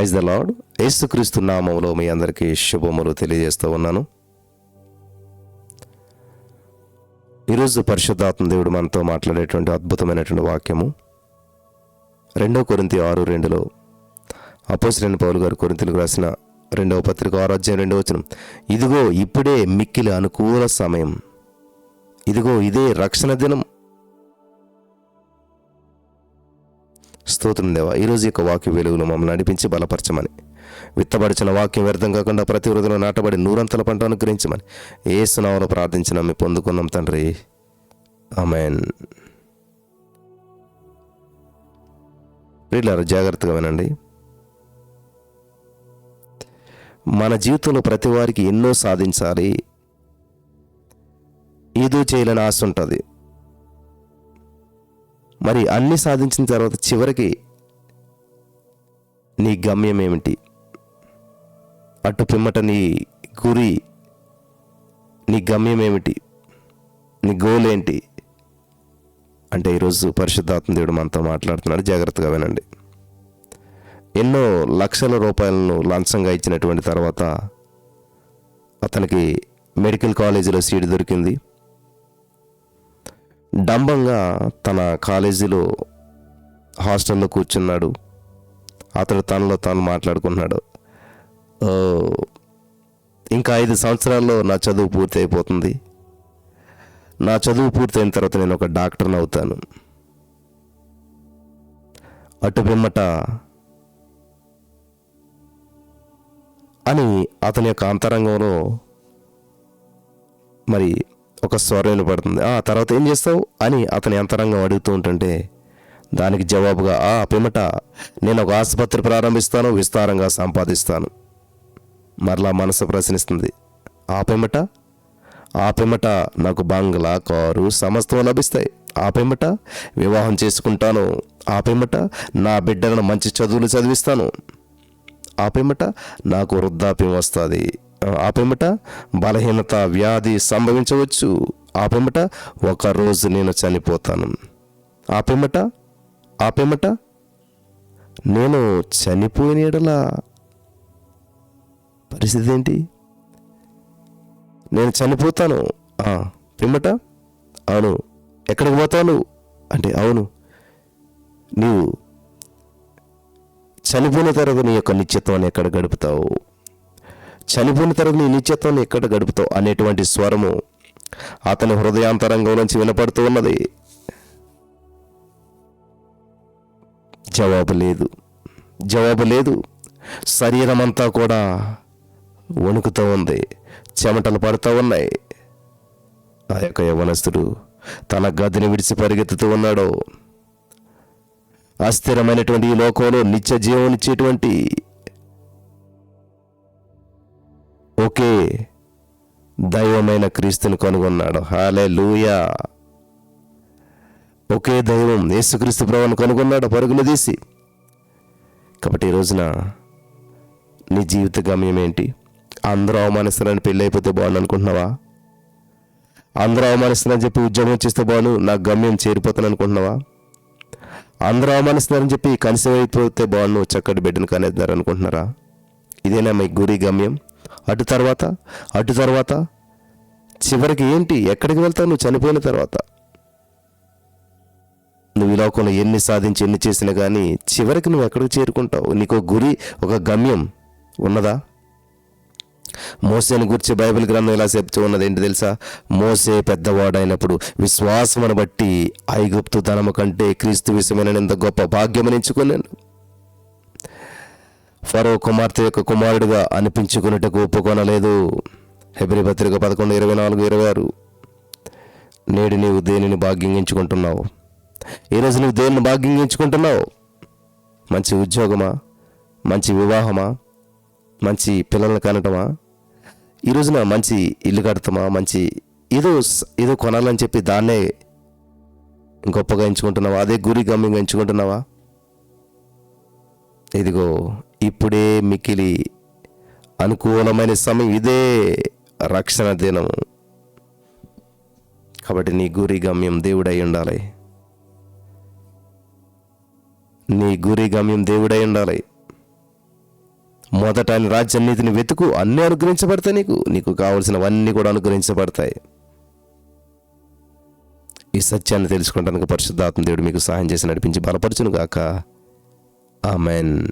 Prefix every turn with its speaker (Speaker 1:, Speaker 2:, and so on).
Speaker 1: Praise the lord. యేసుక్రీస్తు నామంలో మీ అందరికీ శుభములు తెలియజేస్తూ ఉన్నాను. ఈరోజు పరిశుద్ధాత్మ దేవుడు మనతో మాట్లాడేటువంటి అద్భుతమైనటువంటి వాక్యము. రెండో కొరింతి ఆరు రెండులో అపోసిన పౌలు గారు కొరింతలకు రాసిన రెండవ పత్రిక ఆరోగ్యం రెండవ వచనం ఇదిగో ఇప్పుడే మిక్కిలి అనుకూల సమయం. ఇదిగో ఇదే రక్షణ దినం. స్తోత్రం దేవా. ఈరోజు యొక్క వాక్య వెలుగులో మమ్మల్ని నడిపించి బలపరచమని. విత్తబడిచిన వాక్యం వ్యర్థం కాకుండా ప్రతి హృదయంలో నాటబడి నూరంతల పంట అనుగ్రహించమని. ఏ సునామలో ప్రార్థించిన మేము పొందుకున్నాం తండ్రి. ఆమెన్. వీళ్ళారు జాగ్రత్తగా వినండి. మన జీవితంలో ప్రతి వారికి ఎన్నో సాధించాలి. ఏదో చేయాలని ఆశ ఉంటుంది. మరి అన్ని సాధించిన తర్వాత చివరికి నీ గమ్యం ఏమిటి? అటు పిమ్మట నీ గురి నీ గమ్యం ఏమిటి? నీ గోల్ ఏంటి? అంటే ఈరోజు పరిశుద్ధాత్మ దేవుడు మనతో మాట్లాడుతున్నాడు. జాగ్రత్తగా వినండి. ఎన్నో లక్షల రూపాయలను లంచంగా ఇచ్చినటువంటి తర్వాత అతనికి మెడికల్ కాలేజీలో సీట్ దొరికింది. డంబంగా తన కాలేజీలో హాస్టల్లో కూర్చున్నాడు. అతడు తనలో తాను మాట్లాడుకున్నాడు ఇంకా ఐదు సంవత్సరాల్లో నా చదువు పూర్తి అయిపోతుంది నా చదువు పూర్తయిన తర్వాత నేను ఒక డాక్టర్ని అవుతాను. అటు పిమ్మట అని అతని యొక్క అంతరంగంలో మరి ఒక స్వరం వినపడుతుంది ఆ తర్వాత ఏం చేస్తావు? అని అతని అంతరంగం అడుగుతూ ఉంటుంటే దానికి జవాబుగా ఆ పిమ్మట నేను ఒక ఆసుపత్రి ప్రారంభిస్తాను విస్తారంగా సంపాదిస్తాను. మరలా మనసు ప్రశ్నిస్తుంది ఆ పిమ్మట ఆ పిమ్మట నాకు బంగ్లా కారు సమస్తం లభిస్తాయి. ఆ పిమ్మట వివాహం చేసుకుంటాను. ఆ పిమ్మట నా బిడ్డలను మంచి చదువులు చదివిస్తాను. ఆ పిమ్మట నాకు వృద్ధాప్యం వస్తుంది. ఆ పిమ్మట బలహీనత వ్యాధి సంభవించవచ్చు. ఆ పిమ్మట ఒకరోజు నేను చనిపోతాను. ఆ పిమ్మట ఆ పిమ్మట నేను చనిపోయిన ఎడల పరిస్థితి ఏంటి? నేను చనిపోతాను. పిమ్మట? అవును. ఎక్కడికి పోతాను? అంటే అవును. నీవు చనిపోయిన తర్వాత నీ యొక్క నిత్యత్వాన్ని ఎక్కడ గడుపుతావు? చనిపోయిన తర్వాత నీ నిత్యత్వాన్ని ఎక్కడ గడుపుతావు అనేటువంటి స్వరము అతని హృదయాంతరంగం నుంచి వినపడుతూ ఉన్నది. జవాబు లేదు. జవాబు లేదు. శరీరం అంతా కూడా వణుకుతూ ఉంది. చెమటలు పడుతూ ఉన్నాయి. ఆ యొక్క యవనస్తుడు తన గదిని విడిచి పరిగెత్తుతూ ఉన్నాడు. అస్థిరమైనటువంటి ఈ లోకంలో నిత్య జీవం ఇచ్చేటువంటి ఒకే దైవమైన క్రీస్తుని కనుగొన్నాడు. హాలే లూయా ఒకే దైవం యేసుక్రీస్తు ప్రభుని కనుగొన్నాడు పరుగులు తీసి. కాబట్టి ఈ రోజున నీ జీవిత గమ్యం ఏంటి? అందరూ అవమానిస్తారని పెళ్ళి అయిపోతే బాగుండు అనుకుంటున్నావా? అందరూ అవమానిస్తున్నారని చెప్పి ఉద్యోగం చేస్తే బాగుండు నా గమ్యం చేరిపోతాను అనుకుంటున్నావా? అందరూ అవమానిస్తున్నారని చెప్పి కనీసం అయిపోతే బాగుండు చక్కటి బిడ్డను కనేద్దారు అనుకుంటున్నారా ఇదేనా మీ గురి గమ్యం? అటు తర్వాత అటు తర్వాత. చివరికి ఏంటి? ఎక్కడికి వెళ్తావు? నువ్వు చనిపోయిన తర్వాత. నువ్వు ఈ లోకంలో ఎన్ని సాధించి ఎన్ని చేసినా కానీ చివరికి నువ్వు ఎక్కడికి చేరుకుంటావు? నీకు ఒక గురి ఒక గమ్యం ఉన్నదా? మోసేని గురించి బైబిల్ గ్రంథం ఇలా చెప్తూ ఉన్నది ఏంటి తెలుసా? మోసే పెద్దవాడైనప్పుడు విశ్వాసమును బట్టి ఐగుప్తు ధనము కంటే క్రీస్తు విషయమైన గొప్ప భాగ్యమని ఎంచుకున్నాను. ఫరో కుమార్తె యొక్క కుమారుడిగా అనిపించుకున్నట్టుకు ఒప్పుకొనలేదు. హెబ్రి పత్రిక పదకొండు ఇరవై నాలుగు ఇరవై ఆరు. నేడు నీవు దేనిని భాగ్యంగించుకుంటున్నావు? ఈరోజు నువ్వు దేనిని భాగ్యంగించుకుంటున్నావు? మంచి ఉద్యోగమా? మంచి వివాహమా? మంచి పిల్లల్ని కనటమా? ఈ రోజున మంచి ఇల్లు కడతామా? మంచి ఏదో ఏదో కొనాలని చెప్పి దాన్నే గొప్పగా ఎంచుకుంటున్నావా? అదే గురి గమ్యంగా ఎంచుకుంటున్నావా? ఇదిగో ఇప్పుడే మికిలి అనుకూలమైన సమయం. ఇదే రక్షణ దినం. కాబట్టి నీ గురి గమ్యం దేవుడై ఉండాలి. నీ గురి గమ్యం దేవుడై ఉండాలి. మొదట ఆయన నీతిని వెతుకు. అన్నీ అనుగ్రహించబడతాయి నీకు. నీకు కావలసినవన్నీ కూడా అనుగ్రహించబడతాయి. ఈ సత్యాన్ని తెలుసుకోవడానికి పరిశుద్ధాత్మ దేవుడు మీకు సహాయం చేసి నడిపించి బలపరచును గాక ఆమెన్.